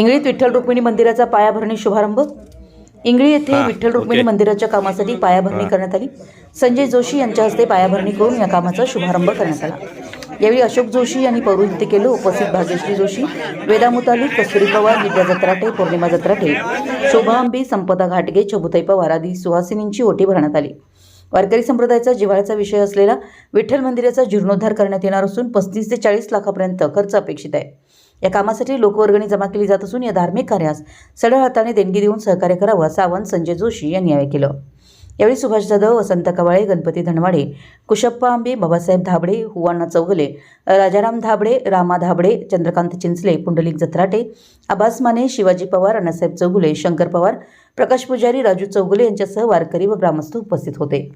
इंगळीत विठ्ठल रुक्मिणी मंदिराचा पायाभरणी शुभारंभ. इंगळी येथे विठ्ठल रुक्मिणी. मंदिराच्या कामासाठी पायाभरणी करण्यात आली. संजय जोशी यांच्या हस्ते पायाभरणी करून या कामाचा शुभारंभ करण्यात आला. यावेळी अशोक जोशी यांनी पौरोहित्य केलं. उपस्थित भाग्यश्री जोशी वेदा मुतालिक कस्तुरी पवार विद्या जत्राटे पौर्णिमा जत्राटे शोभा आंबे संपदा घाटगे चबुताई पवार आदी सुहासिनींची ओटी भरण्यात आली. वारकरी संप्रदायाचा जिव्हाळ्याचा विषय असलेला विठ्ठल मंदिराचा जीर्णोद्धार करण्यात येणार असून पस्तीस ते चाळीस लाखापर्यंत खर्च अपेक्षित आहे. या कामासाठी लोकवर्गणी जमा केली जात असून या धार्मिक कार्यास सढळ हाताने देणगी देऊन सहकार्य करावं असं आवाहन संजय जोशी यांनी यावेळी केलं. यावेळी सुभाष जाधव वसंत कवाळे गणपती धनवाडे कुशप्पा आंबे बाबासाहेब धाबडे हुवाण्णा चौगले राजाराम धाबडे रामा धाबडे चंद्रकांत चिंचले पुंडलिक जत्राटे आबास माने शिवाजी पवार अण्णासाहेब चौगुले शंकर पवार प्रकाश पुजारी राजू चौगुले यांच्यासह वारकरी व ग्रामस्थ उपस्थित होते.